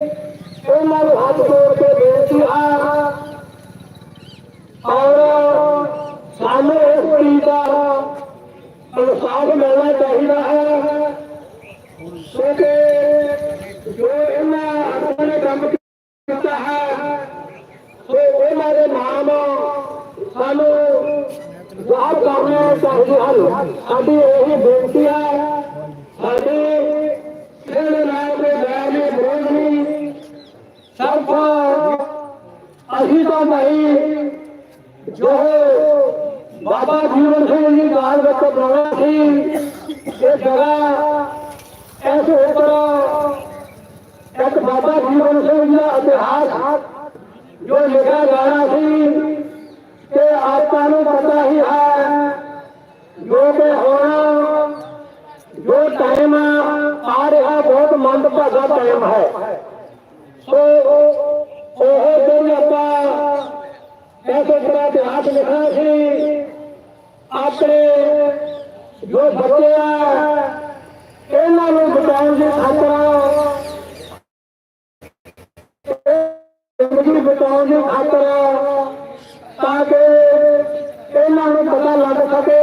ਉਹਨਾਂ ਨੂੰ ਹੱਥ ਜੋੜ ਕੇ ਬੇਨਤੀ ਹੈ ਔਰ ਸਾਨੂੰ ਇਸ ਕੁੜੀ ਦਾ ਇਨਸਾਫ ਮਿਲਣਾ ਚਾਹੀਦਾ ਹੈ। ਕਿਉਂਕਿ ਜੋ ਇਹਨਾਂ ਆਪਣੇ ਕੰਮ ਕੀਤਾ ਹੈ ਸੋ ਉਹਨਾਂ ਦੇ ਨਾਮ ਸਾਨੂੰ ਜ਼ਾਹਰ ਕਰਨੇ ਚਾਹੀਦੇ ਹਨ। ਸਾਡੀ ਇਹ ਬੇਨਤੀ ਹੈ ਸਾਡੀ ਇਹਦੇ ਨਾਲ ਦੇ ਵੈਰ ਦੇ ਵਿਰੋਧ ਨਹੀਂ ਸਿਰਫ ਅਸੀਂ ਤਾਂ ਨਹੀਂ। ਜੋ ਬਾਬਾ ਜੀਵਨ ਸਿੰਘ ਜੀ ਗਾਲ ਵਿੱਚ ਬਣਾਉਣਾ ਸੀ, ਇਹ ਜਗ੍ਹਾ ਐਸੇ ਉੱਪਰ ਇੱਕ ਬਾਬਾ ਜੀਵਨ ਸਿੰਘ ਜੀ ਦਾ ਇਤਿਹਾਸ ਜੋ ਲਿਖਿਆ ਜਾਣਾ ਸੀ ਤੇ ਆਪਾਂ ਨੂੰ ਪਤਾ ਹੀ ਹੈ ਜੋ ਕਿ ਹੁਣ ਜੋ ਟਾਈਮ ਆ ਰਿਹਾ, ਬਹੁਤ ਮੰਦਭਾਗਾ ਟਾਈਮ ਹੈ। ਉਹ ਐਸੇ ਤਰ੍ਹਾਂ ਇਤਿਹਾਸ ਲਿਖਣਾ ਸੀ। ਆਪਣੇ ਜੋ ਬੱਚੇ ਆ, ਇਹਨਾਂ ਨੂੰ ਬਚਾਉਣ ਦੀ ਖਾਤਰ ਜ਼ਿੰਦਗੀ ਬਚਾਉਣ ਦੀ ਖਾਤਰ ਤਾਂ ਕਿ ਇਹਨਾਂ ਨੂੰ ਪਤਾ ਲੱਗ ਸਕੇ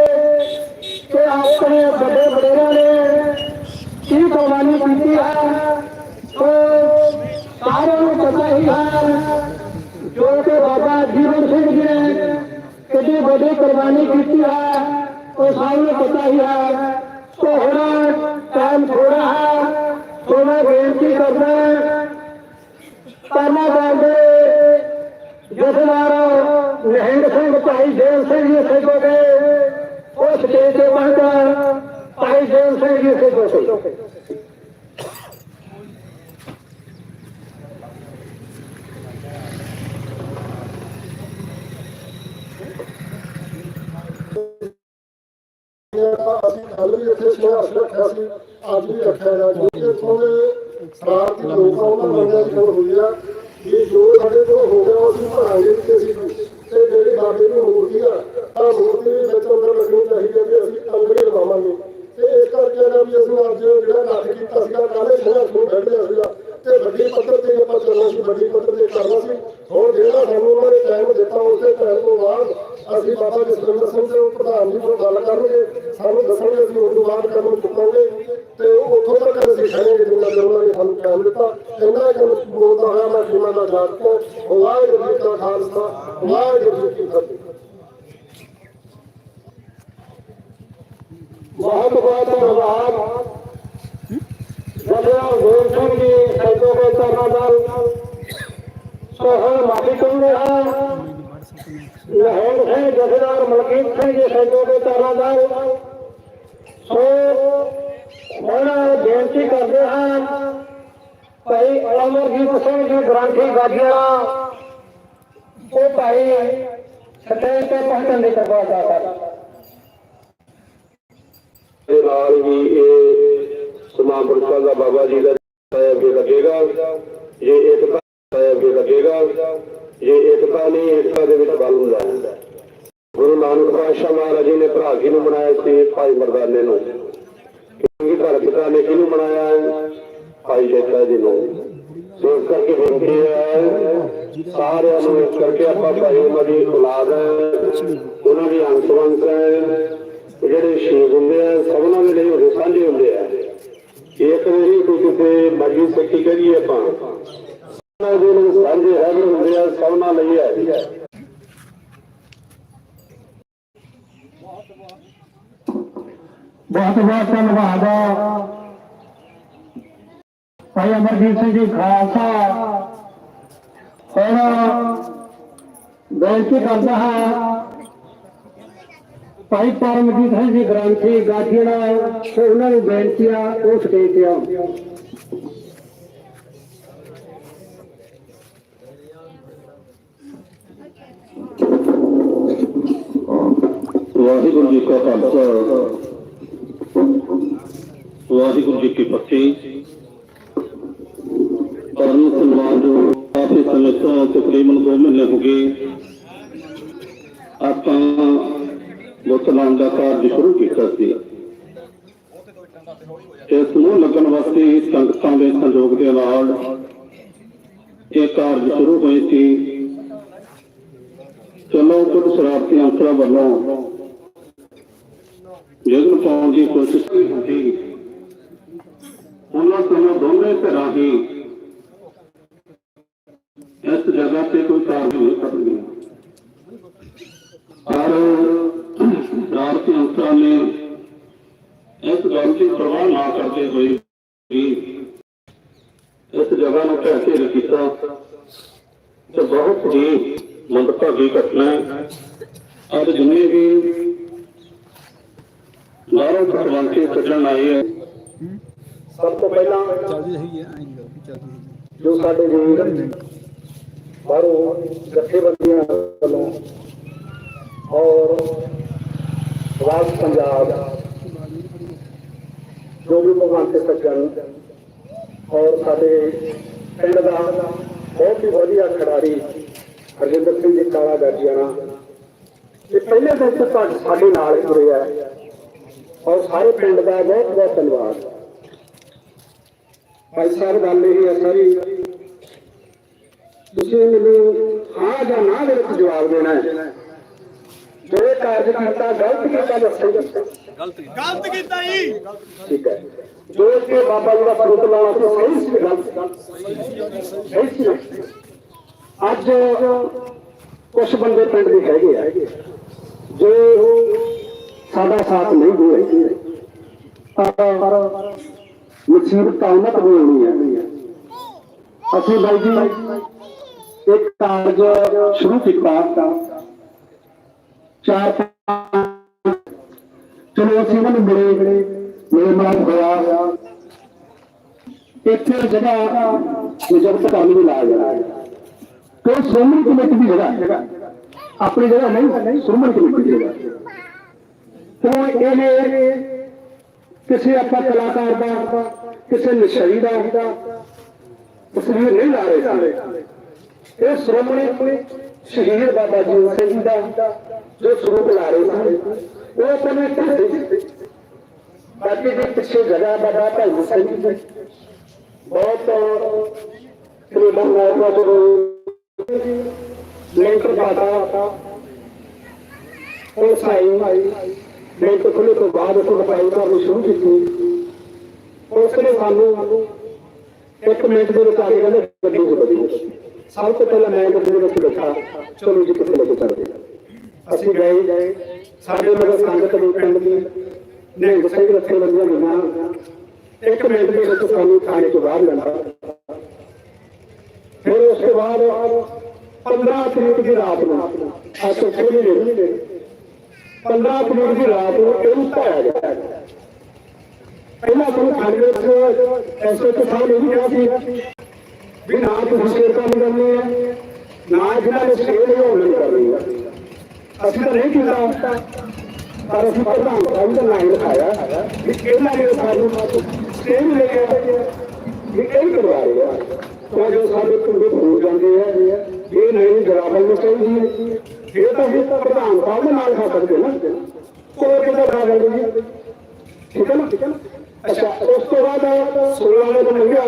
ਕਿ ਆਪਣੇ ਵੱਡੇ ਵਡੇਰਿਆਂ ਨੇ ਕੀ ਕੁਰਬਾਨੀ ਕੀਤੀ ਹੈ। ਸੋ ਸਾਰਿਆਂ ਨੂੰ ਪਤਾ ਹੀ ਹੈ ਜੋ ਕਿ ਬਾਬਾ ਜੀਵਨ ਸਿੰਘ ਜੀ ਨੇ ਕਿੰਨੀ ਵੱਡੀ ਕੁਰਬਾਨੀ ਕੀਤੀ ਹੈ, ਉਹ ਸਭ ਨੂੰ ਪਤਾ ਹੀ ਹੈ। ਸੋ ਟਾਈਮ ਥੋੜਾ ਹੈ, ਸੋ ਮੈਂ ਬੇਨਤੀ ਕਰਦਾ ਕਰਨਾ ਚਾਹੁੰਦੇ ਜਸਵਾਰ ਨਿਹੰਗ ਸਿੰਘ, ਭਾਈ ਦੇਵ ਸਿੰਘ ਜੀ ਸੇਕੋ ਦੇ ਉਹ ਸਟੇਜ ਤੇ ਪਹੁੰਚਾ ਭਾਈ ਦੇਵ ਸਿੰਘ ਜੀ ਸੇਕੋ ਦੇ ਅਸੀਂ ਕੱਲ ਵੀ ਇੱਥੇ ਸੰਘਰਸ਼ ਰੱਖਿਆ ਸੀ ਅੱਜ ਵੀ ਰੱਖਿਆ ਹੈ ਕਿਉਂਕਿ ਇੱਥੋਂ ਦੇ ਲੋਕ ਆ ਉਹਨਾਂ ਬੰਦਿਆਂ ਦੀ ਹੋਈ ਆ ਕਿ ਜੋ ਸਾਡੇ ਤੋਂ ਹੋ ਗਿਆ ਉਹ ਅਸੀਂ ਭਰਾਂਗੇ ਤੇ ਅਸੀਂ ਤੇ ਜਿਹੜੀ ਬਾਬੇ ਨੂੰ ਮੂਰਤੀ ਆ ਆ ਮੂਰਤੀ ਵੀ ਵਿੱਚ ਅੰਦਰ ਲੱਗਣੀ ਚਾਹੀਦੀ ਹੈ ਕਿ ਅਸੀਂ ਅੰਦਰ ਲਵਾਵਾਂਗੇ ਤੇ ਇਸ ਕਰਕੇ ਨਾ ਵੀ ਅਸੀਂ ਅੱਜ ਜਿਹੜਾ ਇਕੱਠ ਕੀਤਾ ਸੀਗਾ ਕੱਲ੍ਹ ਸੰਘਰਸ਼ ਨੂੰ ਖੜਿਆ ਸੀਗਾ ਤੇ ਵੱਡੀ ਪੱਧਰ ਤੇ ਆਪਾਂ ਚੱਲਣਾ ਸੀ, ਵੱਡੀ ਪੱਧਰ ਤੇ ਕਰਨਾ ਸੀ। ਹੁਣ ਜਿਹੜਾ ਸਾਨੂੰ ਦਿੱਤਾ ਉਸੇ ਟਾਈਮ ਤੋਂ ਬਾਅਦ ਅਸੀਂ ਬਾਬਾ ਜਸਵਿੰਦਰ ਸਿੰਘ ਦੇ ਪ੍ਰਧਾਨ ਜੀ ਨਾਲ ਗੱਲ ਕਰਨਗੇ, ਸਾਨੂੰ ਦੱਸਣਗੇ ਅਸੀਂ ਉਸ ਤੋਂ ਬਾਅਦ ਕਦਮ ਚੁੱਕਾਂਗੇ ਤੇ ਉੱਥੋਂ ਤੱਕ ਅਸੀਂ ਖੜਾਂਗੇ ਜਿੰਨਾ ਚਿਰ ਉਹਨਾਂ ਨੇ ਸਾਨੂੰ ਟਾਈਮ ਦਿੱਤਾ। ਇੰਨਾ ਕਿ ਬੋਲਦਾ ਹੋਇਆ ਮੈਂ ਸੀਮਾ ਦਾ ਜਾਤ ਤੋਂ ਵਾਹਿਗੁਰੂ ਜੀ ਕਾ ਖਾਲਸਾ, ਵਾਹਿਗੁਰੂ ਜੀ ਕੀ ਫਤਿਹ। ਬਹੁਤ ਬਹੁਤ ਧੰਨਵਾਦ ਜਦਿਆ ਗੋਰ ਸਿੰਘ ਜੀ ਸੈਦੋ ਕੇ ਤਰਨਾਦਲ ਸੋ ਹੁਣ ਮਾਫੀ ਚਾਹੁੰਦੇ ਹਾਂ ਲਹਿਰ ਸਿੰਘ ਜਥੇਦਾਰ ਮਲਕੀਤ ਸਿੰਘ ਜੀ ਸੈਦੋ ਕੇ ਤਰਨਾਦਲ ਸੋ ਹੁਣ ਬੇਨਤੀ ਕਰਦੇ ਹਾਂ ਭਾਈ ਅਮਰਜੀਤ ਸਿੰਘ ਜੀ ਗ੍ਰਾਂਥੀ ਗਾਜੀਆਂ ਉਹ ਭਾਈ ਸਟੇਜ ਤੇ ਪਹੁੰਚਣ ਦੀ ਕਿਰਪਾ ਕਰ ਦੇ ਨਾਲ ਹੀ ਇਹ ਸਮਾਪਨ ਦਾ ਬਾਬਾ ਜੀ ਦਾ ਸਾਹਿਬ ਅੱਗੇ ਲੱਗੇਗਾ ਜੇ ਏਕਤਾ ਸਾਹਿਬ ਅੱਗੇ ਲੱਗੇਗਾ। ਜੇ ਏਕਤਾ ਨਹੀਂ ਏਕਤਾ ਦੇ ਵਿੱਚ ਬਲ ਹੁੰਦਾ। ਹੈ ਗੁਰੂ ਨਾਨਕ ਪਾਤਸ਼ਾਹ ਮਹਾਰਾਜ ਜੀ ਨੇ ਭਰਾ ਜੀ ਨੂੰ ਬਣਾਇਆ ਸੀ? ਭਾਈ ਮਰਦਾਨੇ ਨੂੰ। ਕਿਉਂਕਿ ਘਰ ਪਿਤਾ ਨੇ ਕਿਹਨੂੰ ਬਣਾਇਆ? ਹੈ ਭਾਈ ਜੇਠਾ ਜੀ ਨੂੰ। ਸੋ ਇਸ ਕਰਕੇ ਬੇਨਤੀ ਹੈ? ਸਾਰਿਆਂ ਨੂੰ ਇਸ ਕਰਕੇ ਆਪਾਂ ਭਾਈ ਉਹਨਾਂ ਦੀ ਔਲਾਦ ਹੈ। ਉਹਨਾਂ ਦੀ ਅੰਸ਼ਵੰਸ਼ ਹੈ। ਜਿਹੜੇ ਸ਼ਹੀਦ ਹੁੰਦੇ ਆ, ਸਭਨਾਂ ਦੇ ਲਈ ਉਹ ਸਾਂਝੇ ਹੁੰਦੇ ਆ। ਇੱਕ ਨਹੀਂ ਕੋਈ ਕਿਤੇ ਮਰਜ਼ੀ ਸੱਚੀ ਕਰੀਏ ਆਪਾਂ। ਸਭਨਾਂ ਲਈ ਹੈ। ਬਹੁਤ ਬਹੁਤ ਧੰਨਵਾਦ। ਭਾਈ ਅਮਰਜੀਤ ਸਿੰਘ ਜੀ ਖਾਲਸਾ। ਹੁਣ ਬੇਨਤੀ ਕਰਦਾ ਹਾਂ, ਭਾਈ ਪਰਮਜੀਤ ਸਿੰਘ ਜੀ ਗ੍ਰੰਥੀ ਗਾਜੀਣਾ ਉਹਨਾਂ ਨੂੰ ਬੇਨਤੀ ਆ, ਉਹ ਸਟੇਜ ਤੇ ਆਉਣ ਵਾਹਿਗੁਰੂ ਜੀ ਕਾ ਖਾਲਸਾ ਵਾਹਿਗੁਰੂ ਜੀ ਕੀ ਫਤਿਹ ਪਰਮ ਸਨਮਾਨ ਜੋ ਕਾਫੀ ਸਮੇਂ ਤੋਂ ਤਕਰੀਬਨ 2 ਮਹੀਨੇ ਹੋ ਗਏ ਆਪਾਂ ਮੁਸਲਮਾਨ ਦਾ ਕਾਰਜ ਸ਼ੁਰੂ ਕੀਤਾ ਸੀ ਇਸ ਨੂੰ ਲੱਗਣ ਵਾਸਤੇ ਸੰਗਤਾਂ ਦੇ ਸੰਯੋਗ ਦੇ ਨਾਲ ਇਹ ਕਾਰਜ ਸ਼ੁਰੂ ਹੋਏ ਸੀ ਚਲੋ ਕੁਝ ਸ਼ਰਾਰਤੀ ਅੰਸਰਾਂ ਵੱਲੋਂ ਜਗਨ ਪਾਉਣ ਦੀ ਕੋਸ਼ਿਸ਼ ਕੀ ਹੁੰਦੀ। ਉਹਨਾਂ ਤੋਂ ਦੋਵੇਂ ਧਿਰਾਂ ਹੀ ਇਸ ਜਗ੍ਹਾ ਤੇ ਕੋਈ ਕਾਰਜ ਨਹੀਂ ਕਰਨਗੇ ਪਰ ਸ਼ਰਾਰਤੀ ਅੰਸਰਾਂ ਨੇ ਇਸ ਗੱਲ ਦੀ ਪਰਵਾਹ ਨਾ ਕਰਦੇ ਹੋਏ ਵੀ ਇਸ ਜਗ੍ਹਾ ਨੂੰ ਢਹਿ ਢੇਰ ਕੀਤਾ ਤੇ ਬਹੁਤ ਹੀ ਮੰਦਭਾਗੀ ਘਟਨਾ ਹੈ। ਅੱਜ ਜਿੰਨੇ ਵੀ ਬਾਹਰੋਂ ਪਰਵਾਂਕੇ ਕੱਢਣ ਆਏ ਹੈ ਸਭ ਤੋਂ ਪਹਿਲਾਂ ਚੱਲਦੀ ਰਹੀ ਹੈ ਚੱਲਦੀ ਜੋ ਸਾਡੇ ਵੀਰ ਬਾਹਰੋਂ ਜਥੇਬੰਦੀਆਂ ਵੱਲੋਂ ਔਰ ਆਵਾਜ਼ ਪੰਜਾਬ ਜੋ ਵੀ ਭਗਵਾਨ ਤੇ ਸੱਜਣ ਔਰ ਸਾਡੇ ਪਿੰਡ ਦਾ ਬਹੁਤ ਹੀ ਵਧੀਆ ਖਿਡਾਰੀ ਹਰਜਿੰਦਰ ਸਿੰਘ ਜੀ ਕਾਲਾ ਗਰਜੀਆਣਾ ਇਹ ਪਹਿਲੇ ਦਿਨ ਤੋਂ ਸਾਡੇ ਨਾਲ ਜੁੜੇ ਆ। ਔਰ ਸਾਰੇ ਪਿੰਡ ਦਾ ਬਹੁਤ ਬਹੁਤ ਧੰਨਵਾਦ। ਭਾਈ ਸਾਹਿਬ ਗੱਲ ਇਹ ਹੈ ਸਾਰੀ ਤੁਸੀਂ ਮੈਨੂੰ ਹਾਂ ਜਾਂ ਨਾ ਦੇ ਵਿੱਚ ਜਵਾਬ ਦੇਣਾ ਹੈ। ਜੋ ਕਾਰਜ ਕਰਤਾ ਗਲਤ ਕੀਤਾ ਦੱਸੋ ਗਲਤ ਕੀਤਾ। ਜੀ। ਠੀਕ ਹੈ। ਜੋ ਕਿ ਬਾਬਾ ਜੀ ਦਾ ਫਰੂਟ ਲਾਉਣਾ ਸੀ ਸਹੀ ਸੀ ਗਲਤ ਸਹੀ ਸੀ। ਅੱਜ ਕੁਝ ਬੰਦੇ ਪਿੰਡ ਦੇ ਹੈਗੇ ਆ। ਜੋ ਸਾਡਾ ਸਾਥ ਨਹੀਂ ਦੇ ਰਹੇ ਪਰ ਮੁਸੀਬਤ ਉਹਨਾਂ ਹੋਣੀ ਹੈ। ਅਸੀਂ ਬਾਈ ਜੀ ਇੱਕ ਕਾਰਜ ਸ਼ੁਰੂ ਕੀਤਾ। ਚਾਰ ਚਲੋ ਅਸੀਂ ਉਹਨਾਂ ਨੂੰ ਮਿਲੇ ਮੇਰੇ ਨਾਲ ਹੋਇਆ। ਇੱਥੇ ਜਗ੍ਹਾ ਨਿਜਰਤ ਕਰਨ ਦੀ ਲਾਇਆ ਜਾਣਾ ਕੋਈ ਸ਼੍ਰੋਮਣੀ ਕਮੇਟੀ ਦੀ ਜਗ੍ਹਾ ਆਪਣੀ ਜਗ੍ਹਾ ਨਹੀਂ, ਸ਼੍ਰੋਮਣੀ ਕਮੇਟੀ ਦੀ ਜਗ੍ਹਾ ਤੋਂ ਇਹ ਕਿਸੇ ਆਪਾਂ ਕਲਾਕਾਰ ਦਾ, ਕਿਸੇ ਨਸ਼ਰੀ ਦਾ ਤਸਵੀਰ ਨਹੀਂ ਲਾ ਰਹੇ ਸੀ। ਇਹ ਸ਼੍ਰੋਮਣੀ ਸ਼ਹੀਦ ਬਾਬਾ ਜੀ ਸਿੰਘ ਦਾ ਜੋ ਸਰੂਪ ਲਾ ਰਹੇ ਸੀ। ਉਹ ਆਪਾਂ ਨੂੰ ਬਾਕੀ ਦੇ ਪਿੱਛੇ ਜਗ੍ਹਾ ਬਾਬਾ ਭਾਈ ਸਿੰਘ ਜੀ ਬਹੁਤ ਕਰੀਬਨ ਨੌ ਸੌ ਲੈਂਟਰ ਪਾਤਾ, ਉਹ ਸਾਈ ਲੈਂਟਰ ਖੁੱਲੇ ਤੋਂ ਬਾਅਦ ਉਹ ਸਫ਼ਾਈ ਕਰਨੀ ਸ਼ੁਰੂ ਕੀਤੀ। ਉਸ ਨੇ ਸਾਨੂੰ ਇੱਕ ਮਿੰਟ ਦੇ ਵਿੱਚ ਆ ਕੇ ਕਹਿੰਦੇ, ਗੱਡੀ ਚ ਬੈਠੋ। ਸਭ ਤੋਂ ਪਹਿਲਾਂ ਮੈਂ ਗੱਡੀ ਦੇ ਵਿੱਚ ਬੈਠਾ। ਚਲੋ ਜੀ, ਕਿੱਥੇ ਲੈ ਕੇ ਅਸੀਂ ਗਏ। ਸਾਡੇ ਮਗਰ ਸੰਗਤ ਦੇ ਪਿੰਡ ਦੀ ਨਿਹੰਗ ਸਿੰਘ ਰੱਖੇ ਬੰਦੀਆਂ ਗਈਆਂ ਇੱਕ ਮਿੰਟ ਦੇ ਵਿੱਚ ਸਾਨੂੰ ਥਾਣੇ ਤੋਂ ਬਾਹਰ ਲੈਂਦਾ ਫਿਰ ਉਸ ਤੋਂ ਬਾਅਦ 15 ਤਰੀਕ ਦੀ ਰਾਤ ਨੂੰ, ਅੱਜ ਤੋਂ ਛੇ ਮਹੀਨੇ 15 ਤਰੀਕ ਦੀ ਰਾਤ ਨੂੰ ਇਹਨੂੰ ਪਾਇਆ ਗਿਆ। ਪਹਿਲਾਂ ਤੁਹਾਨੂੰ ਥਾਣੇ ਵਿੱਚ ਐਸੇ ਤੋਂ ਸਾਹਿਬ ਇਹ ਵੀ ਕਿਹਾ ਸੀ ਵੀ ਨਾ ਤੁਸੀਂ ਸ਼ੇਰ ਕੰਮ ਕਰਨੀ ਹੈ, ਨਾ ਜਿਹਨਾਂ ਨੇ ਸ਼ੇਰ ਨਹੀਂ ਹੋਣ ਕਰਨੀ ਹੈ। ਅਸੀਂ ਤਾਂ ਨਹੀਂ ਕੀਤਾ, ਪਰ ਅਸੀਂ ਪ੍ਰਧਾਨ ਸਾਹਿਬ ਦਾ ਨਾਮ ਲਿਖਾਇਆ ਵੀ ਇਹਨਾਂ ਨੇ ਸਾਨੂੰ ਸਟੇਜ ਲੈ ਕੇ ਵੀ ਇਹ ਕਰਵਾ ਰਹੇ ਆ। ਤਾਂ ਜੋ ਸਾਡੇ ਪਿੰਡ ਹੋ ਜਾਂਦੇ ਆ। ਇਹ ਨਹੀਂ ਜਰਾਬਲ ਨੂੰ ਚਾਹੀਦੀ ਹੈ ਇਹ ਤਾਂ ਵੀ ਪ੍ਰਧਾਨ ਸਾਹਿਬ ਦੇ ਨਾਲ ਖਾ ਸਕਦੇ ਨਾ। ਕੋਈ ਕਿਹਦਾ ਖਾ ਸਕਦੇ ਜੀ। ਠੀਕ ਹੈ ਨਾ? ਠੀਕ ਹੈ ਨਾ? ਅੱਛਾ ਉਸ ਤੋਂ ਬਾਅਦ 16 ਦੇ ਨੂੰ ਮੰਗਿਆ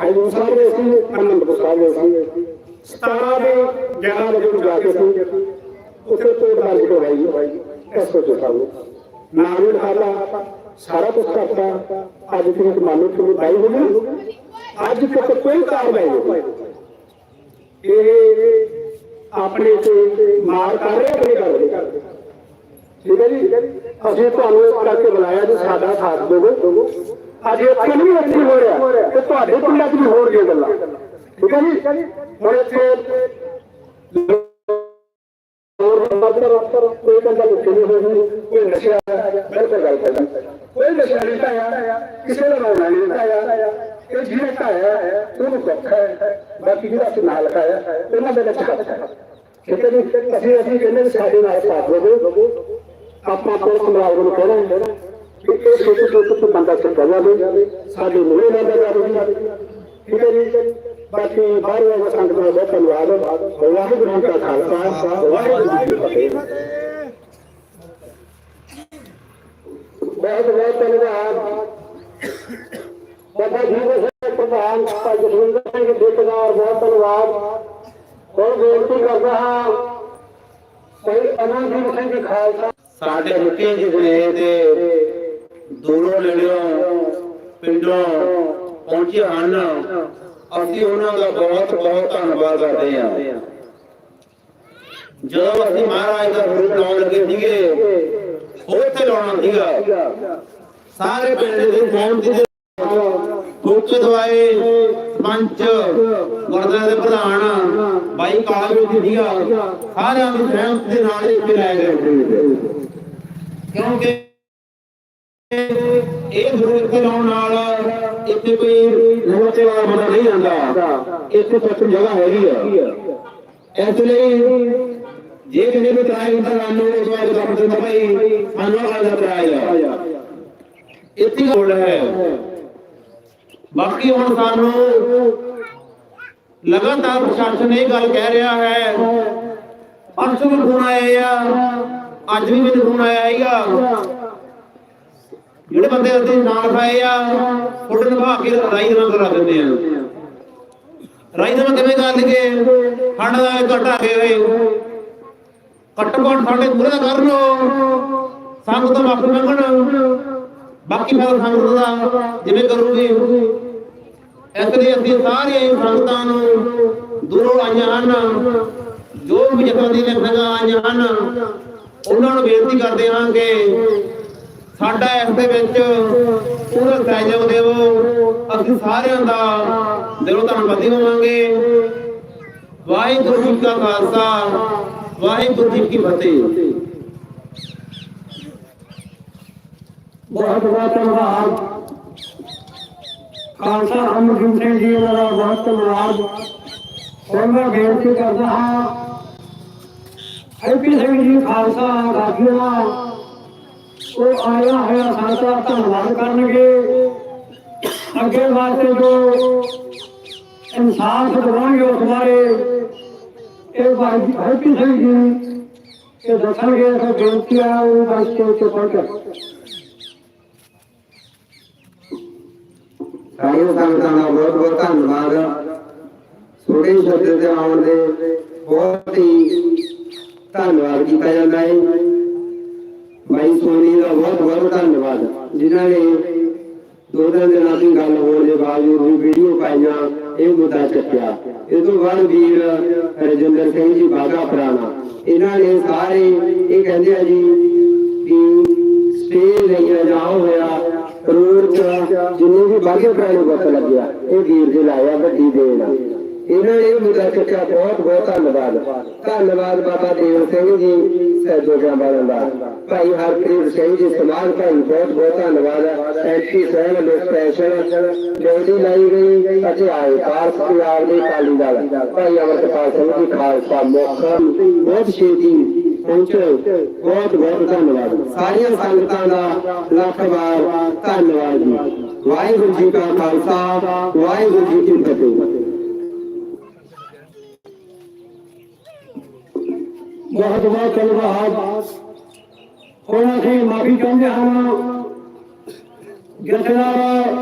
ਹਾਈਵੇ ਸਾਹਿਬ ਦੇ ਸੀ ਅਨੰਦਪੁਰ ਸਾਹਿਬ ਦੇ ਸੀ। 17 ਦੇ 11 ਵਜੇ ਨੂੰ ਜਾ ਕੇ ਸੀ। ਉੱਥੇ ਤੋਂ ਦਰਜ ਕਰਵਾਈ ਐਸਓ ਜੀ ਸਾਹਿਬ ਨੇ। ਨਾਮ ਵੀ ਲਿਖਾਤਾ ਸਾਰਾ ਕੁਝ ਕਰਤਾ। ਅੱਜ ਤੱਕ ਮੰਨ ਕਿ ਬਾਈ ਹੋ ਗਈ ਅੱਜ ਤੱਕ ਕੋਈ ਕਾਰਵਾਈ ਨਹੀਂ ਹੋਈ। ਇਹ ਆਪਣੇ ਤੇ ਮਾਰ ਕਰ ਰਹੇ ਆਪਣੇ ਕਰ ਰਹੇ ਠੀਕ ਹੈ ਜੀ? ਅਸੀਂ ਤੁਹਾਨੂੰ ਇਸ ਕਰਕੇ ਬੁਲਾਇਆ ਜੀ, ਸਾਡਾ ਸਾਥ ਦੇਵੋ। ਅੱਜ ਇੱਥੇ ਨਹੀਂ ਇੱਥੇ ਹੋ ਰਿਹਾ ਤੇ ਤੁਹਾਡੇ ਪਿੰਡਾਂ 'ਚ ਵੀ ਹੋਣਗੀਆਂ ਗੱਲਾਂ। ਠੀਕ ਹੈ ਜੀ? ਹੁਣ ਇੱਥੇ ਹੋਰ ਅਫਸਰ ਅਫਸਰ ਕੋਈ ਬੰਦਾ ਮੁੱਕੇ ਨਹੀਂ ਹੋਈ ਕੋਈ ਨਸ਼ਾ ਬਿਲਕੁਲ ਗੱਲ ਕਰਦਾ। ਕੋਈ ਨਸ਼ਾ ਨਹੀਂ ਪਾਇਆ। ਕਿਸੇ ਦਾ ਰੋਣਾ ਨਹੀਂ ਪਾਇਆ। ਇਹ ਜਿਹਨੇ ਪਾਇਆ ਉਹਨੂੰ ਦੁੱਖ ਹੈ। ਬਾਕੀ ਜਿਹੜਾ ਅਸੀਂ ਨਾਲ ਖਾਇਆ ਇਹਨਾਂ ਦੇ ਵਿੱਚ ਹੱਥ ਹੈ। ਠੀਕ ਹੈ ਜੀ? ਅਸੀਂ ਅਸੀਂ ਕਹਿੰਦੇ ਵੀ ਸਾਡੇ ਨਾਲ ਸਾਥ ਦੇਵੋ। ਆਪਾਂ ਪੁਲਿਸ ਮੁਲਾਜ਼ਮ ਨੂੰ ਕਹਿਣਾ ਕਿ ਇਹ ਛੋਟੇ ਛੋਟੇ ਤੋਂ ਬੰਦਾ ਚੱਕਾ ਜਾਵੇ ਸਾਡੇ ਮੂਹਰੇ ਨਾ ਜਾਵੇ। ਠੀਕ ਹੈ ਜੀ? ਬਾਕੀ ਬਾਹਰੋਂ ਆਏ ਸੰਗਤ ਦਾ ਬਹੁਤ ਧੰਨਵਾਦ। ਵਾਹਿਗੁਰੂ ਜੀ ਕਾ ਖਾਲਸਾ, ਵਾਹਿਗੁਰੂ ਜੀ ਕੀ ਫਤਿਹ। ਬਹੁਤ ਬਹੁਤ ਧੰਨਵਾਦ। ਬਾਬਾ ਜੀ ਦੇ ਪ੍ਰਧਾਨ ਭਾਈ ਜਸਵਿੰਦਰ ਸਿੰਘ ਠੇਕੇਦਾਰ ਬਹੁਤ ਧੰਨਵਾਦ। ਹੁਣ ਬੇਨਤੀ ਕਰਦਾ ਹਾਂ, ਭਾਈ ਅਨੰਦਜੀਤ ਸਿੰਘ ਖਾਲਸਾ। ਸਾਡੇ ਨਿੱਕੇ ਜਿਹੇ ਤੇ ਦੂਰੋਂ ਨੇੜਿਓਂ ਪਿੰਡੋਂ ਪਹੁੰਚੇ ਹਨ। ਅਸੀਂ ਉਹਨਾਂ ਦਾ ਬਹੁਤ ਬਹੁਤ ਧੰਨਵਾਦ ਕਰਦੇ ਹਾਂ। ਜਦੋਂ ਅਸੀਂ ਮਹਾਰਾਜ ਦਾ ਰੂਪ ਲਾਉਣ ਲੱਗੇ ਸੀਗੇ, ਉੱਥੇ ਲਾਉਣਾ ਸੀਗਾ। ਸਾਰੇ ਪਿੰਡ ਦੇ ਸਹਿਮਤੀ ਦੇ ਉੱਚ ਦਵਾਏ ਪੰਚ, ਗੁਰਦੁਆਰੇ ਦੇ ਪ੍ਰਧਾਨ, ਬਾਈ ਕਾਲਾ ਵੀ ਸੀਗਾ ਸਾਰਿਆਂ ਦੀ ਸਹਿਮਤੀ ਦੇ ਨਾਲ ਇੱਥੇ ਲੈ ਗਏ। ਕਿਉਂਕਿ ਇਹ ਜ਼ਰੂਰਤ ਲਾਉਣ ਨਾਲ ਇੱਥੇ ਕੋਈ ਲੋਤੇ ਵਾਲਾ ਨਹੀਂ ਆਂਦਾ ਇੱਥੇ ਸੱਤ ਜਗ੍ਹਾ ਹੈਗੀ ਆ। ਇਸ ਲਈ ਜੇ ਕਿਨੇ ਵੀ ਤਰਾਈ ਹੁੰਦਾ ਲਾਨੋ ਉਸ ਵਾਰ ਦਾ ਪਤਾ ਭਾਈ ਸਾਨੂੰ ਆ ਦਾ ਤਰਾਈ ਆ। ਇੱਥੇ ਲੋੜ ਹੈ। ਬਾਕੀ ਹੁਣ ਸਾਨੂੰ ਲਗਾਤਾਰ ਪ੍ਰਸ਼ਾਸਨ ਇਹ ਗੱਲ ਕਹਿ ਰਿਹਾ ਹੈ ਪਰਸੋਂ ਵੀ ਫੋਨ ਆਏ ਆ, ਅੱਜ ਵੀ ਮੈਨੂੰ ਫੋਨ ਆਇਆ ਹੈਗਾ ਜਿਹੜੇ ਬੰਦੇ ਅਸੀਂ ਨਾਲ ਖਾਏ ਆ ਫੋਟੋ ਨਿਭਾ ਕੇ ਰਾਈ ਰੰਗ ਕਰਾ ਦਿੰਦੇ ਆ। ਰਾਈ ਨਾਲ ਕਿਵੇਂ ਕਰ ਲਈਏ ਫੰਡ ਦਾ ਘਟਾ ਕੇ ਹੋਏ। ਘੱਟੋ ਘੱਟ ਸਾਡੇ ਪੂਰੇ ਦਾ ਕਰ ਲੋ ਸੰਗ ਤੋਂ ਮਾਫੀ ਮੰਗਣ। ਬਾਕੀ ਫਿਰ ਸੰਗਤ ਦਾ ਜਿਵੇਂ ਕਰੂਗੀ ਇਸ ਲਈ ਅਸੀਂ ਸਾਰੀਆਂ ਸੰਗਤਾਂ ਨੂੰ ਦੂਰੋਂ ਆਈਆਂ ਹਨ। ਜੋ ਵੀ ਜਥਾ ਦੀ ਲਖਣਾ ਆਈਆਂ ਹਨ, ਉਹਨਾਂ ਨੂੰ ਬੇਨਤੀ ਕਰਦੇ ਹਾਂ ਕਿ ਸਾਡਾ ਇਸ ਦੇ ਵਿੱਚ ਪੂਰਾ ਸਹਿਯੋਗ ਦੇਵੋ। ਅਸੀਂ ਸਾਰਿਆਂ ਦਾ ਦਿਲੋਂ ਧੰਨਵਾਦੀ ਹੋਵਾਂਗੇ। ਵਾਹਿਗੁਰੂ ਜੀ ਕਾ ਖਾਲਸਾ, ਵਾਹਿਗੁਰੂ ਜੀ ਕੀ ਫਤਿਹ। ਬਹੁਤ ਬਹੁਤ ਧੰਨਵਾਦ। ਖਾਲਸਾ ਅਮਰਜੀਤ ਸਿੰਘ ਜੀ ਦਾ ਬਹੁਤ ਧੰਨਵਾਦ। ਹੁਣ ਬੇਨਤੀ ਕਰਦਾ ਹਾਂ ਹੈਪੀ ਸਿੰਘ ਜੀ, ਖਾਲਸਾ ਰਾਜੀਆ ਉਹ ਆਇਆ ਹੋਇਆ ਖਾਲਸਾ ਧੰਨਵਾਦ ਕਰਨਗੇ। ਅੱਗੇ ਵਾਸਤੇ ਜੋ ਇਨਸਾਫ ਦਿਵਾਂਗੇ ਉਸ ਬਾਰੇ, ਇਹ ਭਾਈ ਹੈਪੀ ਸਿੰਘ ਜੀ, ਇਹ ਦੱਸਣਗੇ ਬੇਨਤੀ ਆ ਉਹ ਵਾਸਤੇ ਤੇ। ਪਹੁੰਚੋ ਸਾਰੀਆਂ ਸੰਗਤਾਂ ਦਾ ਬਹੁਤ ਬਹੁਤ ਧੰਨਵਾਦ। ਛੋਟੇ ਸ਼ਬਦ ਦੇ ਆਉਣ ਦੇ ਬਹੁਤ ਹੀ ਧੰਨਵਾਦ ਕੀਤਾ ਜਾਂਦਾ ਹੈ। ਭਾਈ ਸੋਨੀ ਦਾ ਬਹੁਤ ਬਹੁਤ ਧੰਨਵਾਦ। ਜਿਨ੍ਹਾਂ ਨੇ ਦੋ ਦਿਨ ਦੇ ਨਾਲ ਦੀ ਗੱਲ ਹੋਣ ਦੇ ਬਾਵਜੂਦ ਵੀ ਵੀਡੀਓ ਪਾਈਆਂ, ਇਹ ਮੁੱਦਾ ਚੱਕਿਆ। ਇਸ ਤੋਂ ਬਾਅਦ ਵੀਰ ਰਜਿੰਦਰ ਸਿੰਘ ਜੀ ਬਾਗਾ ਪੁਰਾਣਾ। ਇਹਨਾਂ ਨੇ ਸਾਰੇ ਇਹ ਕਹਿੰਦੇ ਆ ਜੀ ਕਿ ਸਟੇ ਲਈਆਂ ਜਾਓ ਹੋਇਆ। ਕਰੋੜ ਚ ਜਿੰਨੇ ਵੀ ਬਾਗੇ ਪੁਰਾਣੇ ਵਕਤ ਲੱਗਿਆ ਇਹ ਵੀਰ ਜੀ ਲਾਇਆ ਵੱਡੀ ਦੇਣ। ਇਹਨਾਂ ਨੇ ਇਹ ਮੁੱਦਾ ਚੱਕਿਆ ਬਹੁਤ ਬਹੁਤ ਧੰਨਵਾਦ ਧੰਨਵਾਦ ਬਾਬਾ ਦੇਵ ਸਿੰਘ ਜੀ ਸੈਦੋ ਜਾਂਬਾਲਾਂ ਦਾ ਭਾਈ ਹਰਪ੍ਰੀਤ ਸਿੰਘ ਜੀ ਸਮਾਜ ਭਾਈ ਬਹੁਤ ਬਹੁਤ ਧੰਨਵਾਦ ਐਂਟੀ ਸਹਿਲ ਲੋਕ ਸਪੈਸ਼ਲ ਡਿਊਟੀ ਲਾਈ ਗਈ ਅਤੇ ਆਏ ਪਾਰਸ ਪੰਜਾਬ ਦੇ ਕਾਲੀ ਦਲ ਭਾਈ ਅਮਰਪਾਲ ਸਿੰਘ ਜੀ ਖਾਲਸਾ ਮੁੱਖ ਬਹੁਤ ਛੇਤੀ ਪਹੁੰਚੇ ਬਹੁਤ ਬਹੁਤ ਧੰਨਵਾਦ ਸਾਰੀਆਂ ਸੰਗਤਾਂ ਦਾ ਲੱਖ ਵਾਰ ਧੰਨਵਾਦ ਜੀ ਵਾਹਿਗੁਰੂ ਜੀ ਕਾ ਖਾਲਸਾ ਵਾਹਿਗੁਰੂ ਜੀ ਕੀ ਫਤਿਹ ਬਹੁਤ ਬਹੁਤ ਧੰਨਵਾਦ ਹੁਣ ਅਸੀਂ ਮਾਫੀ ਚਾਹੁੰਦੇ ਹਾਂ ਜਥੇਦਾਰ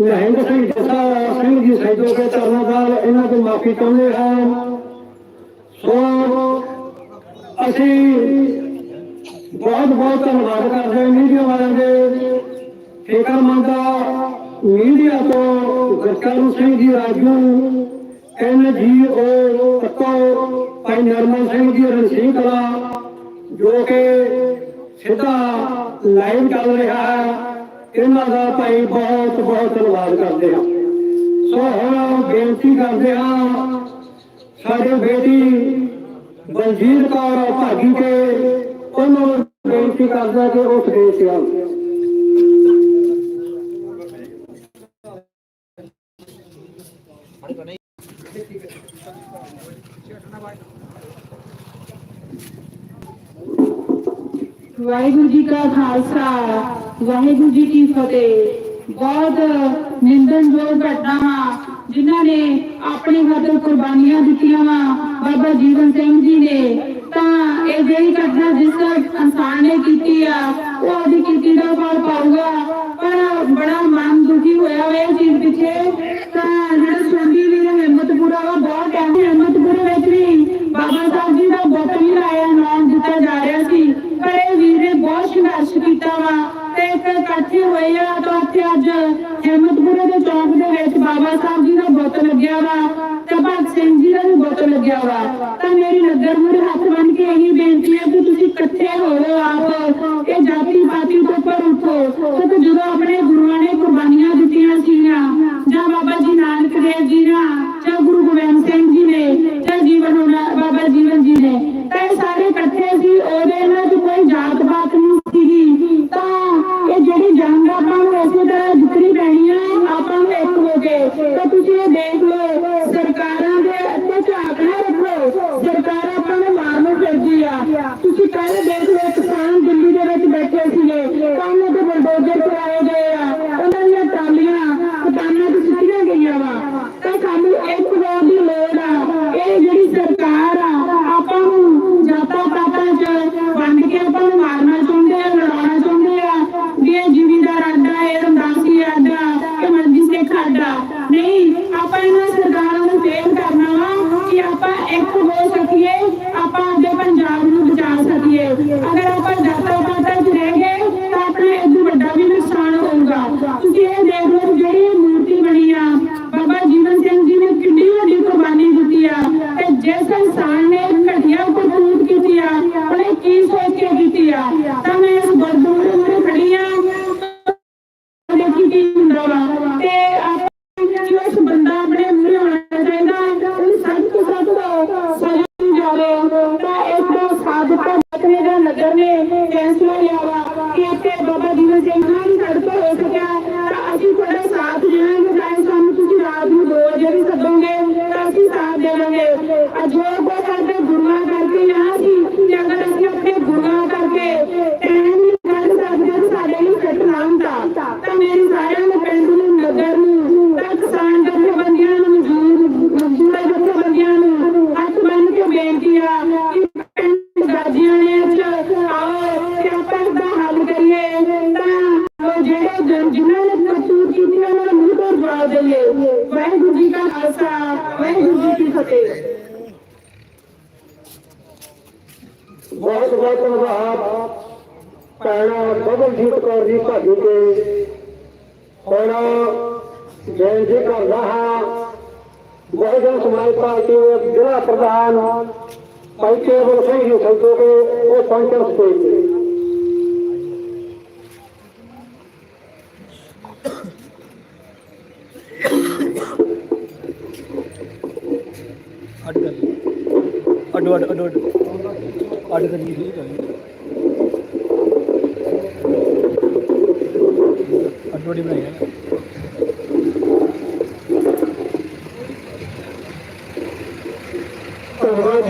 ਮਹਿੰਦ ਸਿੰਘ ਜਸਾ ਸਿੰਘ ਜੀ ਸੈਦੋ ਕੇ ਚਰਨਾਦਾਰ ਇਹਨਾਂ ਤੋਂ ਮਾਫੀ ਚਾਹੁੰਦੇ ਹਾਂ। ਸੋ ਅਸੀਂ ਬਹੁਤ ਬਹੁਤ ਧੰਨਵਾਦ ਕਰਦੇ ਹਾਂ ਮੀਡੀਆ ਵਾਲਿਆਂ ਦੇ। ਫਿਕਰਮੰਦ ਮੀਡੀਆ ਤੋਂ ਗੁਰਕਰਨ ਸਿੰਘ ਜੀ ਰਾਜੂ ਐਨ ਜੀ ਓ ਪੱਤੋ ਭਾਈ ਨਰਮਲ ਸਿੰਘ ਜੀ ਰਣਸੀਂਹ ਕਲਾ ਜੋ ਕਿ ਸਿੱਧਾ ਲਾਈਵ ਚੱਲ ਰਿਹਾ ਹੈ, ਇਹਨਾਂ ਦਾ ਭਾਈ ਬਹੁਤ ਬਹੁਤ ਧੰਨਵਾਦ ਕਰਦੇ ਹਾਂ। ਸੋ ਹੁਣ ਬੇਨਤੀ ਕਰਦੇ ਹਾਂ, ਸਾਡੇ ਬੇਟੀ ਬਲਜੀਤ ਕੌਰ ਭਾਗੀ ਕੇ ਉਹਨਾਂ ਨੂੰ ਬੇਨਤੀ ਕਰਦਾ ਕਿ ਉਹ ਸਟੇਜ ਤੇ ਆਉਣ ਵਾਹਿਗੁਰੂ ਜੀ ਕਾ ਖਾਲਸਾ, ਵਾਹਿਗੁਰੂ ਜੀ ਕੀ ਫਤਿਹ। ਬਹੁਤ ਨਿੰਦਨਯੋਗ ਘਟਨਾਵਾਂ ਜਿਨ੍ਹਾਂ ਨੇ ਆਪਣੀ ਖਾਤਰ ਕੁਰਬਾਨੀਆਂ ਦਿੱਤੀਆਂ ਵਾ, ਬਾਬਾ ਜੀਵਨ ਸਿੰਘ ਜੀ ਨੇ। ਤਾਂ ਇਹ ਜਿਹੜੀ ਘਟਨਾ ਜਿਸ ਇਨਸਾਨ ਨੇ ਕੀਤੀ ਆ, ਉਹ ਉਹਦੀ ਕੀਤੀ ਦਾ ਫਲ ਪਾਊਗਾ। ਪਰ ਬੜਾ ਮਨ ਦੁਖੀ ਹੋਇਆ ਹੋਇਆ ਚੀਜ਼ ਪਿੱਛੇ। ਤਾਂ ਜਿਹੜਾ ਸੁਣਦੀ ਵੀਰ ਹਿੰਮਤਪੁਰਾ ਵਾ, ਬਹੁਤ ਟਾਈਮ ਹਿੰਮਤਪੁਰੇ ਵਿੱਚ ਵੀ ਬਾਬਾ ਸਾਹਿਬ ਜੀ ਦਾ ਬੁੱਤ ਵੀ ਲਾਇਆ ਨਾਮ ਵਾ ਤੇ ਇੱਕ ਇਕੱਠੇ ਹੋਏ ਆ ਤਾਂ ਉੱਥੇ ਅੱਜ ਹਿੰਮਤਪੁਰੇ ਦੇ ਚੌਂਕ ਦੇ ਵਿੱਚ ਬਾਬਾ ਸਾਹਿਬ ਜੀ ਦਾ ਬੁੱਤ ਲੱਗਿਆ ਵਾ ਤੇ ਭਗਤ ਸਿੰਘ ਜੀ ਦਾ ਵੀ ਬੁੱਤ ਲੱਗਿਆ ਵਾ। ਤਾਂ ਮੇਰੀ ਨਜ਼ਰ ਮੂਹਰੇ ਹੱਥ ਬੰਨ ਕੇ ਇਹੀ ਬੇਨਤੀ ਹੈ ਕਿ ਤੁਸੀਂ ਇਕੱਠੇ ਹੋਵੋ ਆਪ, ਇਹ ਜਾਤੀ ਪਾਤੀ ਤੋਂ ਉੱਪਰ ਉੱਠੋ। ਤੇ ਜਦੋਂ ਆਪਣੇ ਗੁਰੂਆਂ ਨੇ ਕੁਰਬਾਨੀਆਂ ਦਿੱਤੀਆਂ ਸੀਗੀਆਂ, ਜਾਂ ਬਾਬਾ ਜੀ ਨਾਨਕ ਦੇਵ ਜੀ ਨੇ ਪੈਣਾ ਬਬਲਜੀਤ ਕੌਰ ਜੀ ਭਾਜੀ ਤੇ ਹੁਣ ਜੈਨ ਜੀ ਕਰਦਾ ਹਾਂ ਬਹੁਜਨ ਸਮਾਜ ਪਾਰਟੀ ਦੇ ਜ਼ਿਲ੍ਹਾ ਪ੍ਰਧਾਨ ਭਾਈ ਕੇਵਲ ਸਿੰਘ ਜੀ ਸੰਤੋ ਕੇ ਉਹ ਪਹੁੰਚਣ ਸਟੇਜ ਤੇ ਅੱਡ ਕਰ ਅੱਡੋ ਅੱਡ ਅੱਡੋ ਅੱਡ ਅੱਡ ਕਰੀ ਠੀਕ ਹੈ ਅੱਡੋ ਬਣਾਈ ਹੈ। ਧੰਨਵਾਦ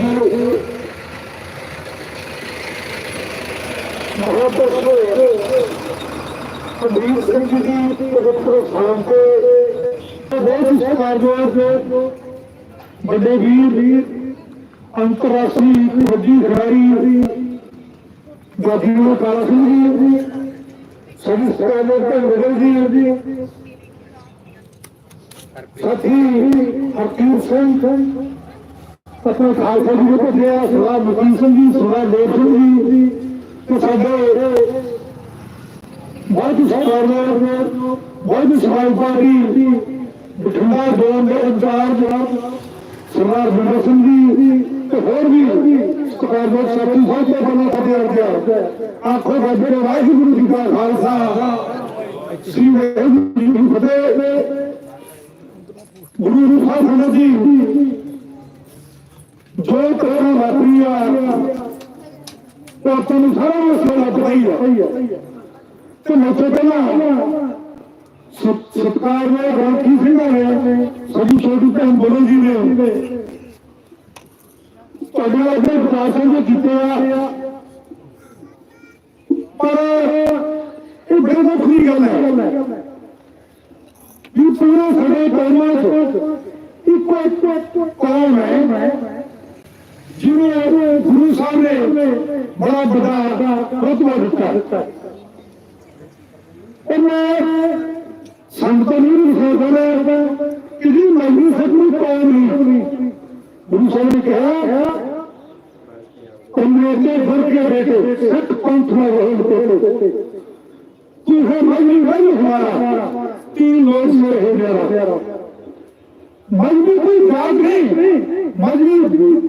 ਸਿੰਘ ਜੀ ਦੀ ਪਵਿੱਤਰ ਸਥਾਨ ਤੇ ਬਹੁਤ ਹੀ ਸਤਿਕਾਰਯੋਗ ਵੱਡੇ ਵੀਰ ਵੀਰ ਅੰਤਰਰਾਸ਼ਟਰੀ ਕਬੱਡੀ ਖਿਡਾਰੀ ਜਾਦੀਓ ਕਾਲਾ ਸਿੰਘ ਜੀ ਸਭੀ ਸਤਿਕਾਰਯੋਗ ਭੰਗਲ ਜੀ। ਸਾਥੀ, ਹਰਕੀਰ ਸਿੰਘ। ਆਪਣੇ ਖਾਲਸਾ ਜੀ ਨੂੰ ਭੇਜਿਆ, ਸਰਦਾਰ ਮਕੀਮ ਸਿੰਘ ਜੀ, ਸਰਦਾਰ ਦੇਵ ਸਿੰਘ ਜੀ। ਤੇ ਸਾਡੇ ਬਹੁਤ ਹੀ ਸਤਿਕਾਰਯੋਗ ਬਹੁਤ ਸਫ਼ਾਈ ਪਾਰਟੀ ਬਠਿੰਡਾ ਜ਼ੋਨ ਦੇ ਇੰਚਾਰਜ ਸਰਦਾਰ ਬਿੰਦਰ ਸਿੰਘ ਜੀ ਤੇ ਹੋਰ ਵੀ ਸਤਿਕਾਰਯੋਗ ਸਾਥੀ ਸਾਹਿਬ ਦੇ ਵੱਲੋਂ ਸਾਡੇ ਅਰਜ਼ਾ ਆਖੋ ਬਾਬੇ ਵਾਹਿਗੁਰੂ ਜੀ ਕਾ ਖਾਲਸਾ। ਸ੍ਰੀ ਵਾਹਿਗੁਰੂ ਜੀ ਕੀ ਫਤਿਹ। ਗੁਰੂ ਰੂਪ ਸਾਹਿਬ ਜੀ। ਜੋ ਕਰਨਾ ਵਾਪਰੀ ਆ, ਉਹ ਤੁਹਾਨੂੰ ਸਾਰਾ ਮਸਲਾ ਪਤਾ ਹੀ ਆ। ਤੇ ਮੈਥੋਂ ਪਹਿਲਾਂ ਸਤ- ਸਤਿਕਾਰਯੋਗ ਗ੍ਰੰਥੀ ਸਿੰਘਾਂ ਨੇ ਸਭੀ ਛੋਟੀ ਭੈਣ ਬੋਲੋ ਜੀ ਨੇ। ਤੁਹਾਡੇ ਵਰਗੇ ਪ੍ਰਸ਼ਾਸਨ ਦੇ ਕੀਤੇ ਆ। ਪਰ ਇਹ ਬੜੀ ਮੁੱਖੀ ਗੱਲ ਹੈ ਵੀ ਪੂਰੇ ਸਾਡੇ ਕੌਮਾਂ ਚ ਇੱਕੋ ਇੱਕ ਕੌਮ ਹੈ, ਜਿਹਨੂੰ ਗੁਰੂ ਸਾਹਿਬ ਨੇ ਬੜਾ ਵੱਡਾ ਰੁਤਬਾ ਦਿੱਤਾ। ਉਹਨੇ ਸੰਤ ਨੂੰ ਵਿਖੇ ਕਿ ਜੀ ਮੈਨੂੰ ਸਤਿ ਕੌਮ ਨਹੀਂ ਗੁਰੂ ਸਾਹਿਬ ਨੇ ਕਿਹਾ तुमने से भर के बेटे सत पंथ में रहे बेटे तू है मजबी वही हमारा तीन लोग में रहे मेरा मजबी कोई बात नहीं मजबी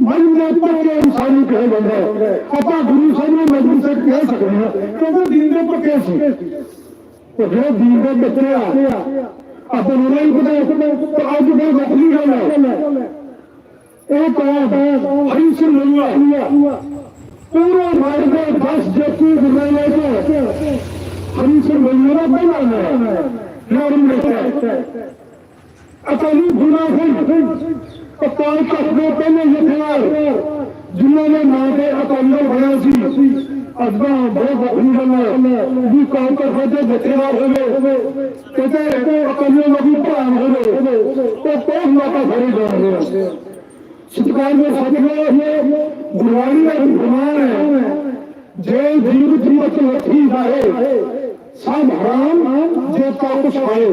मजबी पर के इंसानी कहे बंदा अपा गुरु ਸਾਹਿਬ ਨੇ ਮਜਬੀ से कह सकते हैं क्योंकि दीन ਦੇ ਪੱਕੇ ਸੀ ਤੇ ਜਿਹੜੇ ਦੀਨ ਦੇ ਬੱਚੇ ਆ ਆਪਾਂ ਨੂੰ ਨਹੀਂ ਪਤਾ ਤੇ ਅੱਜ ਦੇ ਵੱਖਰੀ ਗੱਲ ਹੈ ਇਹ ਕੌਮ ਹਰੀ ਸਿੰਘ ਮਈਆ ਪੂਰੇ ਭਾਰਤ ਦੇ 10 ਜੱਤੀ ਜ਼ਿਲ੍ਹੇ ਵਿੱਚ ਹਰੀ ਸਿੰਘ ਮਈਆ ਦਾ ਪਹਿਲਾ ਨਾਮ ਹੈ ਨਾਮ ਲਿਖਿਆ ਅਕਾਲੀ ਗੁਨਾ ਸਿੰਘ ਅਕਾਲ ਤਖਤ ਦੇ ਪਹਿਲੇ ਜਥੇਦਾਰ, ਜਿਨ੍ਹਾਂ ਨੇ ਨਾਂ ਬਹੁਤ ਵੱਖਰੀ ਗੱਲ ਵੀ ਕੌਮ ਤਖਤ ਦੇ ਜਥੇਦਾਰ ਹੋਵੇ, ਕਿਤੇ ਅਕਾਲੀ ਲੋਕੀ ਭਾਣ ਹੋਵੇ, ਉਹ ਬਹੁਤ ਮਾਤਾ ਫੜੀ ਜਾਣਗੇ ਸਤਿਕਾਰ ਦੇ ਸਤਿਕਾਰ ਗੁਰਬਾਣੀ ਦਾ ਫਰਮਾਨ ਹੈ ਜੇ ਜੀਵ ਜੀਵਤ ਲੱਥੀ ਜਾਏ ਸਭ ਹਰਾਮ ਜੇ ਪਾਪ ਛਾਏ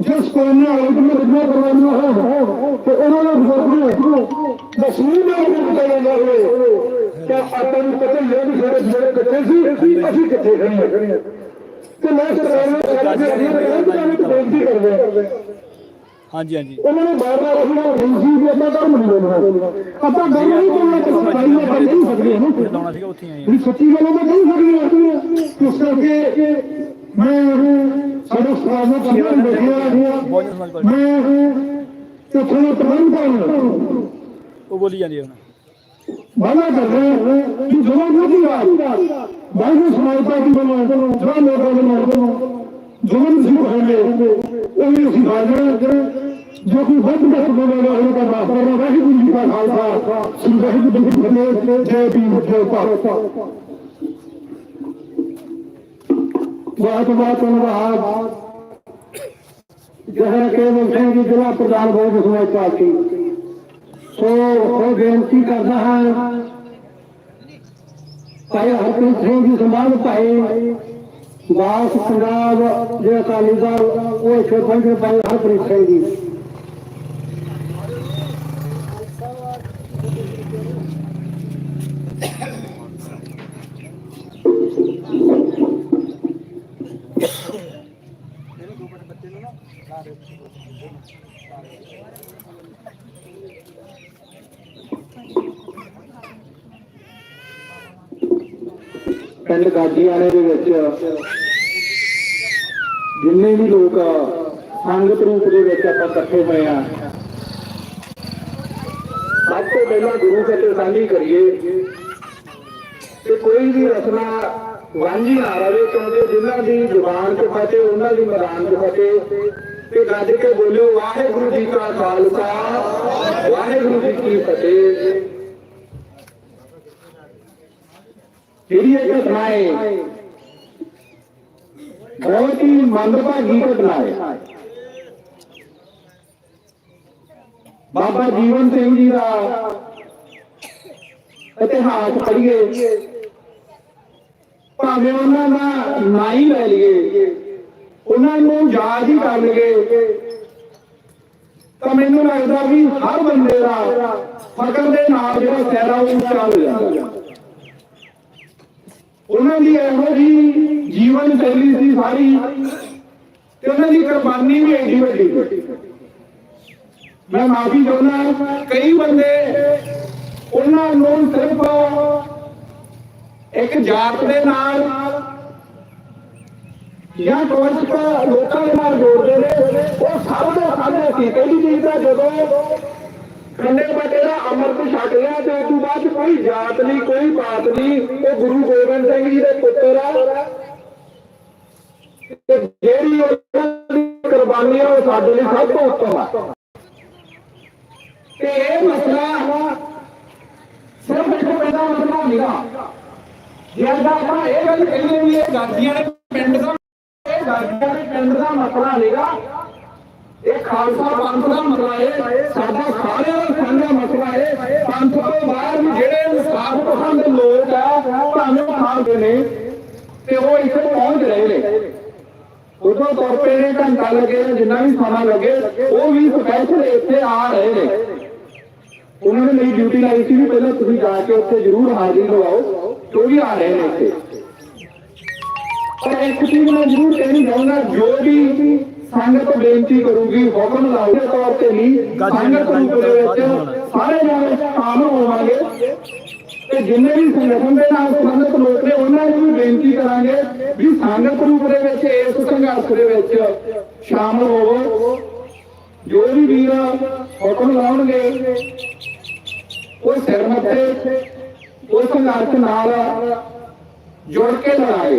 ਜਿਸ ਕੋਨੇ ਵਾਲੇ ਨੂੰ ਰਜਨਾ ਕਰਵਾਉਣਾ ਹੋ ਤੇ ਉਹਨਾਂ ਦਾ ਬਜ਼ੁਰਗ ਦਸਵੀਂ ਦਾ ਹੁਕਮ ਕਰਿਆ ਜਾਵੇ ਕਿ ਆਪਾਂ ਨੂੰ ਪਤਾ ਹੀ ਹੈ ਵੀ ਸਾਡੇ ਜਿਹੜੇ ਕਿੱਥੇ ਸੀ ਅਸੀਂ ਕਿੱਥੇ ਖੜੇ ਹਾਂ ਤੇ ਮੈਂ ਸਰਕਾਰ ਨੂੰ ਕਹਿੰਦਾ ਕਿ ਅਸੀਂ ਇੱਕ ਬੇਨਤੀ ਕਰਦੇ ਹਾਂ ਹਾਂਜੀ ਹਾਂਜੀ। ਉਹਨਾਂ ਨੇ ਬਾਰ ਬਾਰ ਉਹਨਾਂ ਨੂੰ ਹਿੰਸੀ ਵੀ ਆਪਾਂ ਧਰਮ ਨਹੀਂ ਬੋਲਣਾ ਆਪਾਂ ਗੱਲ ਨਹੀਂ ਬੋਲਣਾ ਕਿਸੇ ਭਾਈ ਨਾਲ ਗੱਲ ਨਹੀਂ ਸਕਦੇ ਨਾ ਲਾਉਣਾ ਸੀਗਾ ਉੱਥੇ ਆਏ ਇਹ ਸੱਚੀ ਗੱਲ ਉਹ ਨਹੀਂ ਸਕਦੀ ਇਸ ਕਰਕੇ ਮੈਂ ਸਾਡੇ ਸਮਾਜ ਨੂੰ ਕਹਿੰਦਾ ਬੈਠਿਆ ਮੈਂ ਤੇ ਤੁਹਾਨੂੰ ਤਮੰਨ ਪਾਉਣਾ ਉਹ ਬੋਲੀ ਜਾਂਦੀ ਹੈ ਵਾਲਾ ਕਰ ਰਹੇ ਕਿ ਜਮਾ ਨਹੀਂ ਆ ਬਾਈ ਸਮਾਜ ਪਾਰਟੀ ਬਣਾਉਣਾ ਜਮਾ ਲੋਕਾਂ ਬਣਾਉਣਾ ਜਮਨ ਸਿੰਘ ਹੋਣੇ ਉਹ ਵੀ ਅਸੀਂ ਹਾਜ਼ਰ ਜੋ ਕੋਈ ਵੱਧ ਵੱਧ ਬੋਲਣਾ ਹੋਵੇ ਤਾਂ ਬਾਤ ਕਰਨਾ ਵਾਹਿਗੁਰੂ ਜੀ ਦਾ ਖਾਲਸਾ। ਸ੍ਰੀ ਵਾਹਿਗੁਰੂ ਜੀ ਕੀ ਫਤਿਹ। ਜੈ ਭੀਮ, ਜੈ ਭਾਰਤ। ਬਹੁਤ ਬਹੁਤ ਧੰਨਵਾਦ ਜਹਰ ਕੇਵਲ ਸਿੰਘ ਜੀ ਜ਼ਿਲ੍ਹਾ ਪ੍ਰਧਾਨ ਬਹੁਤ ਸਮਾਜ ਪਾਰਟੀ ਸੋ ਉਹ ਬੇਨਤੀ ਕਰਦਾ ਹਾਂ। ਭਾਈ ਹਰਪ੍ਰੀਤ ਸਿੰਘ ਜੀ ਸਮਾਨ ਭਾਈ। ਦਾਸ ਪੰਜਾਬ ਦੇ ਅਕਾਲੀ ਦਲ, ਉਹ ਇੱਥੇ ਪਹੁੰਚੇ ਭਾਈ ਹਰਪ੍ਰੀਤ ਸਿੰਘ ਜੀ ਪਿੰਡ ਗਾਜੀਆਣੇ ਦੇ ਵਿੱਚ ਜਿੰਨੇ ਵੀ ਲੋਕ ਸੰਗਤ ਰੂਪ ਦੇ ਵਿੱਚ ਆਪਾਂ ਇਕੱਠੇ ਹੋਏ ਆ। ਸਭ ਤੋਂ ਪਹਿਲਾਂ ਗੁਰੂ ਘਰ ਸਾਂਝੀ ਕਰੀਏ ਕਿ ਕੋਈ ਵੀ ਰਸਨਾ ਵਾਂਝੀ ਨਾ ਰਵੇ ਕਿਉਂਕਿ ਜਿਨ੍ਹਾਂ ਦੀ ਜ਼ੁਬਾਨ ਤੇ ਫਤਿਹ, ਉਹਨਾਂ ਦੀ ਮੈਦਾਨ ਤੇ ਫਤਿਹ। ਤੇ ਗੱਜ ਕੇ ਬੋਲਿਓ, ਵਾਹਿਗੁਰੂ ਜੀ ਕਾ ਖਾਲਸਾ, ਵਾਹਿਗੁਰੂ ਜੀ ਕੀ ਫਤਿਹ। ਜਿਹੜੀ ਇਹ ਘਟਨਾ ਹੈ ਬਹੁਤ ਹੀ ਮੰਦਭਾਗੀ ਘਟਨਾ ਹੈ। ਬਾਬਾ ਜੀਵਨ ਸਿੰਘ ਜੀ ਦਾ ਇਤਿਹਾਸ ਪੜ੍ਹੀਏ। ਭਾਵੇਂ ਉਹਨਾਂ ਦਾ ਨਾਂ ਹੀ ਲੈ ਲਈਏ, ਉਹਨਾਂ ਨੂੰ ਯਾਦ ਹੀ ਕਰ ਲਈਏ, ਤਾਂ ਮੈਨੂੰ ਲੱਗਦਾ ਵੀ ਹਰ ਬੰਦੇ ਦਾ ਫਕਰ ਦੇ ਨਾਲ ਜਿਹੜਾ ਚਿਹਰਾ ਉਹ ਉੱਚਾ ਹੋ ਜਾਂਦਾ। ਉਹਨਾਂ ਦੀ ਇਹੋ ਜੀ ਜੀਵਨ ਸ਼ੈਲੀ ਸੀ ਸਾਰੀ ਤੇ ਉਹਨਾਂ ਦੀ ਕੁਰਬਾਨੀ ਵੀ ਐਡੀ ਵੱਡੀ। ਮੈਂ ਮਾਫੀ ਚਾਹੁੰਦਾ ਕਈ ਬੰਦੇ ਉਹਨਾਂ ਨੂੰ ਸਿਰਫ ਇੱਕ ਜਾਤ ਦੇ ਨਾਲ ਜਾਂ ਕੁਝ ਲੋਕਾਂ ਦੇ ਨਾਲ ਜੋੜਦੇ ਨੇ, ਉਹ ਸਭ ਦੇ ਸਾਹਮਣੇ ਸੀ ਪਹਿਲੀ ਚੀਜ਼ ਤਾਂ ਜਦੋਂ ਕੰਨੇ ਬਟੇ ਦਾ ਅੰਮ੍ਰਿਤ ਛਕ ਲਿਆ ਤੇ ਉਸ ਤੋਂ ਬਾਅਦ ਕੋਈ ਜਾਤ ਨਹੀਂ, ਕੋਈ ਬਾਤ ਨਹੀਂ। ਉਹ ਗੁਰੂ ਗੋਬਿੰਦ ਸਿੰਘ ਜੀ ਦੇ ਪੁੱਤਰ ਆ। ਤੇ ਜਿਹੜੀ ਉਹਨਾਂ ਦੀ ਕੁਰਬਾਨੀ ਆ, ਉਹ ਸਾਡੇ ਲਈ ਸਭ ਤੋਂ ਉੱਤਮ ਆ। ਤੇ ਇਹ ਮਸਲਾ ਸਿਰਫ ਇੱਕ ਪਿੰਡ ਦਾ ਮਸਲਾ ਨਹੀਂਗਾ ਜੇ ਆਪਾਂ ਇਹ ਗੱਲ ਕਹੀਏ ਵੀ ਇਹ ਗਾਦੀਆਂ ਦੇ ਪਿੰਡ ਦਾ ਇਹ ਗਾਦੀਆਂ ਦੇ ਪਿੰਡ ਦਾ ਮਸਲਾ ਨਹੀਂਗਾ। ਇਹ ਖਾਲਸਾ ਪੰਥ ਦਾ ਮਸਲਾ ਹੈ। ਸਾਡਾ ਸਾਰਿਆਂ ਦਾ ਸਾਂਝਾ ਮਸਲਾ ਹੈ। ਪੰਥ ਤੋਂ ਬਾਹਰ ਵੀ ਜਿਹੜੇ ਇਨਸਾਫ ਪਸੰਦ ਲੋਕ ਆ ਤੁਹਾਨੂੰ ਖਾਂਦੇ ਨੇ, ਤੇ ਉਹ ਇੱਥੇ ਪਹੁੰਚ ਰਹੇ ਨੇ। ਉਦੋਂ ਤੋਰਪੇ ਨੇ, ਘੰਟਾ ਲੱਗੇ ਜਿੰਨਾ ਵੀ ਸਮਾਂ ਲੱਗੇ, ਉਹ ਵੀ ਸਪੈਸ਼ਲ ਇੱਥੇ ਆ ਰਹੇ ਨੇ। ਉਹਨਾਂ ਨੇ ਮੇਰੀ ਡਿਊਟੀ ਲਾਈ ਸੀ ਵੀ ਪਹਿਲਾਂ ਤੁਸੀਂ ਜਾ ਕੇ ਉੱਥੇ ਜ਼ਰੂਰ ਹਾਜ਼ਰੀ ਲਵਾਓ ਤੋਂ ਵੀ ਆ ਰਹੇ ਨੇ ਇੱਥੇ। ਪਰ ਇੱਕ ਚੀਜ਼ ਮੈਂ ਜ਼ਰੂਰ ਕਹਿਣੀ ਚਾਹੁੰਦਾ ਜੋ ਵੀ ਸੰਗਤ ਬੇਨਤੀ ਕਰੂਗੀ ਹੁਕਮ ਲਾਉਗੇ ਤੌਰ ਤੇ ਨਹੀਂ ਸੰਗਤ ਰੂਪ ਦੇ ਵਿੱਚ ਸਾਰੇ ਜਾਣੇ ਸ਼ਾਮਲ ਹੋਵਾਂਗੇ ਤੇ ਜਿੰਨੇ ਵੀ ਸੰਗਠਨ ਦੇ ਨਾਲ ਸੰਬੰਧਿਤ ਲੋਕ ਨੇ ਉਹਨਾਂ ਨੂੰ ਵੀ ਬੇਨਤੀ ਕਰਾਂਗੇ ਵੀ ਸੰਗਤ ਰੂਪ ਦੇ ਵਿੱਚ ਇਸ ਸੰਘਰਸ਼ ਦੇ ਵਿੱਚ ਸ਼ਾਮਲ ਹੋਵੋ। ਜੋ ਵੀ ਵੀਰ ਹੁਕਮ ਲਾਉਣਗੇ ਉਹ ਸਿਰ ਮੱਥੇ ਉਹ ਸੰਘਰਸ਼ ਨਾਲ ਜੁੜ ਕੇ ਲੜਾਏ